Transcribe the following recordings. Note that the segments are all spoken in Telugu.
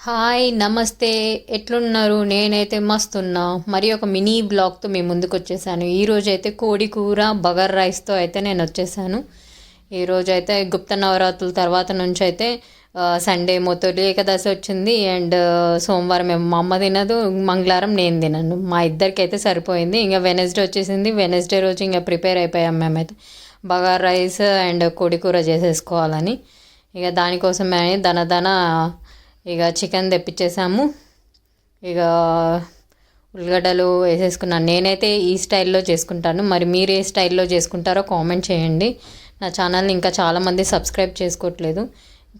హాయ్ నమస్తే. ఎట్లున్నారు? నేనైతే మస్తున్నా. మరి ఒక మినీ బ్లాగ్తో మేము ముందుకు వచ్చేసాను ఈరోజు అయితే కోడి కూర బగర్ రైస్తో అయితే నేను వచ్చేసాను ఈరోజు అయితే గుప్త నవరాత్రుల తర్వాత నుంచి అయితే సండే మొత్తలి ఏకాదశి వచ్చింది. అండ్ సోమవారం మేము మా అమ్మ తినదు మంగళవారం నేను తినను. మా ఇద్దరికి అయితే సరిపోయింది. ఇంకా వెనస్డే వచ్చేసింది. వెనస్డే రోజు ఇంకా ప్రిపేర్ అయిపోయాం మేమైతే. బగార్ రైస్ అండ్ కోడి కూర చేసేసుకోవాలని. ఇక దానికోసం దన దన ఇక చికెన్ తెప్పించేసాము. ఇక ఉల్లిగడ్డలు వేసేసుకున్నాను. నేనైతే ఈ స్టైల్లో చేసుకుంటాను. మరి మీరు ఏ స్టైల్లో చేసుకుంటారో కామెంట్ చేయండి. నా ఛానల్ని ఇంకా చాలామంది సబ్స్క్రైబ్ చేసుకోవట్లేదు.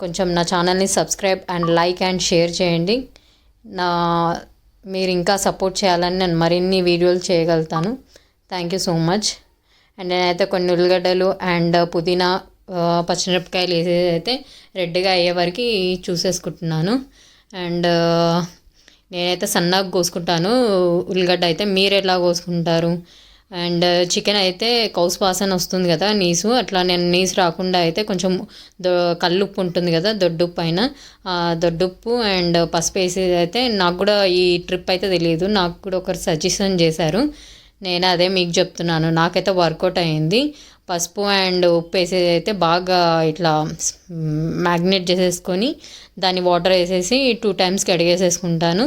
కొంచెం నా ఛానల్ని subscribe and like and share చేయండి. నా మీరు ఇంకా సపోర్ట్ చేయాలని నేను మరిన్ని వీడియోలు చేయగలుగుతాను. Thank you so much. And నేనైతే కొన్ని ఉల్లిగడ్డలు అండ్ పుదీనా పచ్చిమిరపకాయలు వేసి అయితే రెడ్గా అయ్యే వరకు చూసేసుకుంటున్నాను. అండ్ నేనైతే సన్నగా కోసుకుంటాను. ఉల్లిగడ్డ అయితే మీరు ఎలా కోసుకుంటారు? అండ్ చికెన్ అయితే కౌస్ వాసన వస్తుంది కదా నీసు. అట్లా నేను నీసు రాకుండా అయితే కొంచెం దొ కల్లుప్పు ఉంటుంది కదా దొడ్డుప్పు పైన. దొడ్డుప్పు అండ్ పసుపు వేసి అయితే నాకు కూడా ఈ ట్రిప్ అయితే తెలియదు నాకు కూడా ఒకరు సజెషన్ చేశారు. నేను అదే మీకు చెప్తున్నాను. నాకైతే వర్కౌట్ అయింది. పసుపు అండ్ ఉప్పు వేసేది అయితే బాగా ఇట్లా మ్యాగ్నేట్ చేసేసుకొని దాన్ని వాటర్ వేసేసి టూ టైమ్స్ కడిగేసేసుకుంటాను.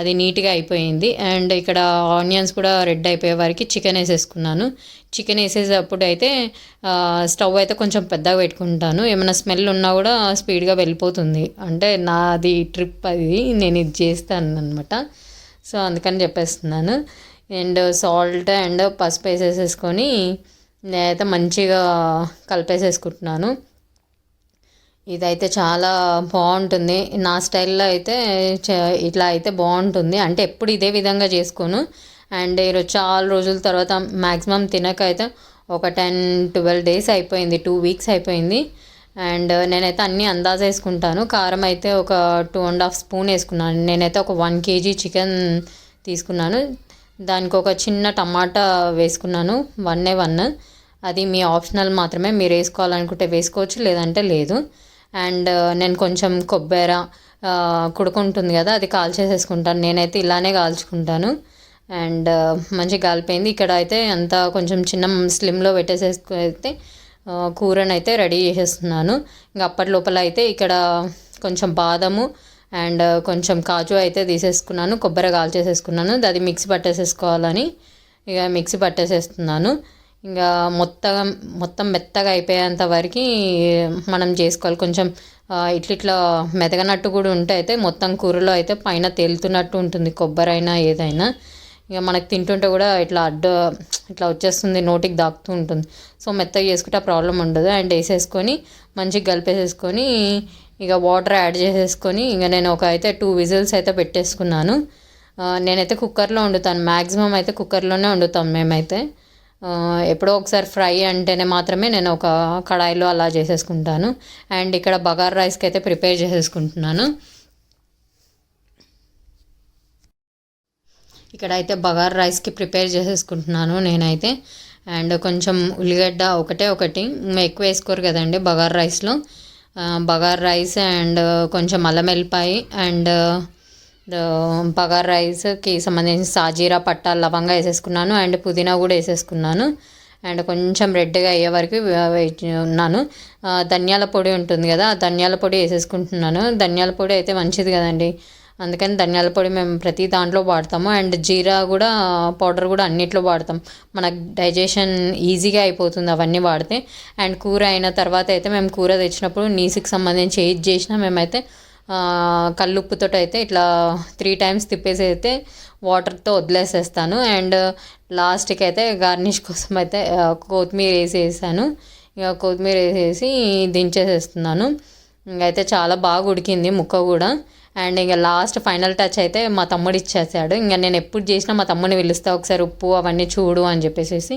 అది నీట్గా అయిపోయింది. అండ్ ఇక్కడ ఆనియన్స్ కూడా రెడ్ అయిపోయే వరకు చికెన్ వేసేసుకున్నాను. చికెన్ వేసేటప్పుడు అయితే స్టవ్ అయితే కొంచెం పెద్దగా పెట్టుకుంటాను. ఏమైనా స్మెల్ ఉన్నా కూడా స్పీడ్గా వెళ్ళిపోతుంది. అంటే నాది ట్రిప్ అది నేను ఇది చేస్తాను అనమాట సో అందుకని చెప్పేస్తున్నాను. అండ్ సాల్ట్ అండ్ పసుపు వేసేసేసుకొని నేనైతే మంచిగా కలిపేసేసుకుంటున్నాను. ఇదైతే చాలా బాగుంటుంది. నా స్టైల్లో అయితే చ- ఇట్లా అయితే బాగుంటుంది. అంటే ఎప్పుడు ఇదే విధంగా చేసుకోను. అండ్ ఈరోజు చాలా రోజుల తర్వాత మ్యాక్సిమం తినక అయితే ఒక టెన్ ట్వెల్వ్ డేస్ అయిపోయింది. టూ వీక్స్ అయిపోయింది. అండ్ నేనైతే అన్నీ అందాజ వేసుకుంటాను కారం అయితే ఒక టూ అండ్ హాఫ్ స్పూన్ వేసుకున్నాను. నేనైతే ఒక వన్ కేజీ చికెన్ తీసుకున్నాను. దానికి ఒక చిన్న టమాటా వేసుకున్నాను. వన్నే వన్. అది మీ ఆప్షనల్ మాత్రమే. మీరు వేసుకోవాలనుకుంటే వేసుకోవచ్చు లేదంటే లేదు. అండ్ నేను కొంచెం కొబ్బరి కుడుకుంటుంది కదా అది కాల్చేసేసుకుంటాను. నేనైతే ఇలానే కాల్చుకుంటాను. అండ్ మంచి కాలిపోయింది. ఇక్కడ అయితే అంతా కొంచెం చిన్న స్లిమ్లో పెట్టేసేసుకైతే అయితే రెడీ చేసేస్తున్నాను. ఇంకా అప్పటి లోపల అయితే ఇక్కడ కొంచెం బాదము అండ్ కొంచెం కాజు అయితే తీసేసుకున్నాను. కొబ్బరి కాల్చేసేసుకున్నాను. అది మిక్సీ పట్టేసేసుకోవాలని ఇక మిక్సీ పట్టేసేస్తున్నాను. ఇంకా మొత్తగా మొత్తం మెత్తగా అయిపోయేంత వరకు మనం చేసుకోవాలి. కొంచెం ఇట్లా ఇట్లా మెదగనట్టు కూడా ఉంటే అయితే మొత్తం కూరలో అయితే పైన తేలుతున్నట్టు ఉంటుంది. కొబ్బరి అయినా ఏదైనా. ఇక మనకు తింటుంటే కూడా ఇట్లా అడ్డు ఇట్లా వచ్చేస్తుంది నోటికి దాక్కుతూ ఉంటుంది. సో మెత్తగా చేసుకుంటే ఆ ప్రాబ్లం ఉండదు. అండ్ వేసేసుకొని మంచిగా కలిపేసేసుకొని ఇక వాటర్ యాడ్ చేసేసుకొని ఇక నేను ఒక అయితే టూ విజిల్స్ అయితే పెట్టేసుకున్నాను. నేనైతే కుక్కర్లో వండుతాను. మ్యాక్సిమం అయితే కుక్కర్లోనే వండుతాం మేమైతే. ఎప్పుడో ఒకసారి ఫ్రై అంటేనే మాత్రమే నేను ఒక కడాయిలో అలా చేసేసుకుంటాను. అండ్ ఇక్కడ బగార్ రైస్కి అయితే ప్రిపేర్ చేసేసుకుంటున్నాను. ఇక్కడ అయితే బగార్ రైస్కి ప్రిపేర్ చేసేసుకుంటున్నాను నేనైతే. అండ్ కొంచెం ఉల్లిగడ్డ ఒకటే ఒకటి. ఎక్కువ వేసుకోరు కదండి బగార్ రైస్లో. బగార్ రైస్ అండ్ కొంచెం అల్లం వెల్లిపాయి అండ్ బగార్ రైస్కి సంబంధించిన సాజీరా పట్టా లవంగా వేసేసుకున్నాను. అండ్ పుదీనా కూడా వేసేసుకున్నాను. అండ్ కొంచెం రెడ్గా అయ్యే వరకు వెయిట్ ఉన్నాను. ధనియాల పొడి ఉంటుంది కదా ఆ ధనియాల పొడి వేసేసుకుంటున్నాను. ధనియాల పొడి అయితే మంచిది కదండి. అందుకని ధనియాల పొడి మేము ప్రతి దాంట్లో వాడతాము. అండ్ జీరా కూడా పౌడర్ కూడా అన్నిట్లో వాడతాం. మనకు డైజెషన్ ఈజీగా అయిపోతుంది అవన్నీ వాడితే. అండ్ కూర అయిన తర్వాత అయితే మేము కూర తెచ్చినప్పుడు నీసుకి సంబంధించి ఏది చేసినా మేమైతే కల్లుప్పుతో అయితే ఇట్లా త్రీ టైమ్స్ తిప్పేసి అయితే వాటర్తో వదిలేసేస్తాను. అండ్ లాస్ట్కి అయితే గార్నిష్ కోసం అయితే కొత్తిమీర వేసేసాను. ఇక కొత్తిమీర వేసేసి దించేసేస్తున్నాను. ఇంకైతే చాలా బాగా ఉడికింది ముక్క కూడా. అండ్ ఇంకా లాస్ట్ ఫైనల్ టచ్ అయితే మా తమ్ముడు ఇచ్చేసాడు. ఇంకా నేను ఎప్పుడు చేసినా మా తమ్ముడిని పిలుస్తా ఒకసారి ఉప్పు అవన్నీ చూడు అని చెప్పేసి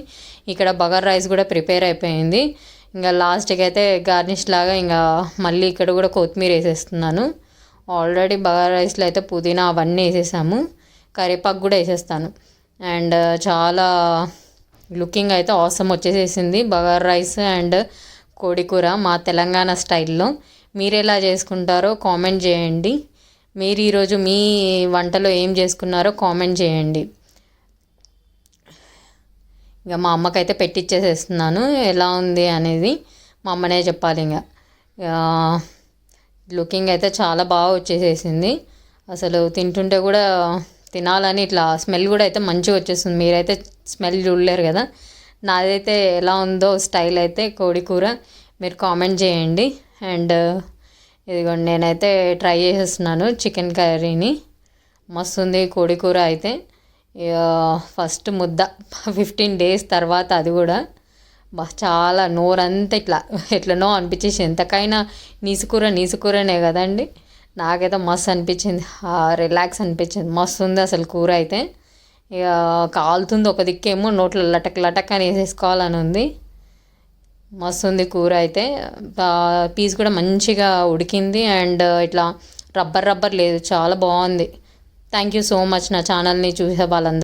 ఇక్కడ బగర్ రైస్ కూడా ప్రిపేర్ అయిపోయింది. ఇంకా లాస్ట్కి అయితే గార్నిష్ లాగా ఇంకా మళ్ళీ ఇక్కడ కూడా కొత్తిమీర వేసేస్తున్నాను. ఆల్రెడీ బగార్ రైస్లో అయితే పుదీనా అవన్నీ వేసేసాము. కరివేపాకు కూడా వేసేస్తాను. అండ్ చాలా లుకింగ్ అయితే అవసరం వచ్చేసేసింది. బగార్ రైస్ అండ్ కోడి కూర మా తెలంగాణ స్టైల్లో. మీరు ఎలా చేసుకుంటారో కామెంట్ చేయండి. మీరు ఈరోజు మీ వంటలో ఏం చేసుకున్నారో కామెంట్ చేయండి. ఇక మా అమ్మకైతే పెట్టిచ్చేసేస్తున్నాను. ఎలా ఉంది అనేది మా అమ్మనే చెప్పాలి ఇంకా లుకింగ్ అయితే చాలా బాగా వచ్చేసేసింది. అసలు తింటుంటే కూడా తినాలని ఇట్లా స్మెల్ కూడా అయితే మంచిగా వచ్చేస్తుంది. మీరైతే స్మెల్ చూడలేరు కదా. నాదైతే ఎలా ఉందో స్టైల్ అయితే కోడి కూర. మీరు కామెంట్ చేయండి. అండ్ ఇదిగోండి నేనైతే ట్రై చేసేస్తున్నాను చికెన్ కర్రీని. మస్తు ఉంది కోడి కూర అయితే. ఫస్ట్ ముద్ద ఫిఫ్టీన్ డేస్ తర్వాత అది కూడా బా చాలా నోరంతా ఇట్లా ఎట్లనో అనిపించేసి ఎంతకైనా నీసుకూర నీసుకూరనే కదండి. నాకైతే మస్తు అనిపించింది. రిలాక్స్ అనిపించింది. మస్తు ఉంది అసలు కూర అయితే. ఇక కాలుతుంది ఒక దిక్కేమో నోట్లో లటక్ లటక్ అని వేసేసుకోవాలని ఉంది. మస్తు ఉంది కూర అయితే. పీస్ కూడా మంచిగా ఉడికింది అండ్ ఇట్లా రబ్బర్ రబ్బర్ లేదు. చాలా బాగుంది. థ్యాంక్ యూ సో మచ్ నా ఛానల్ని చూసే వాళ్ళందరూ.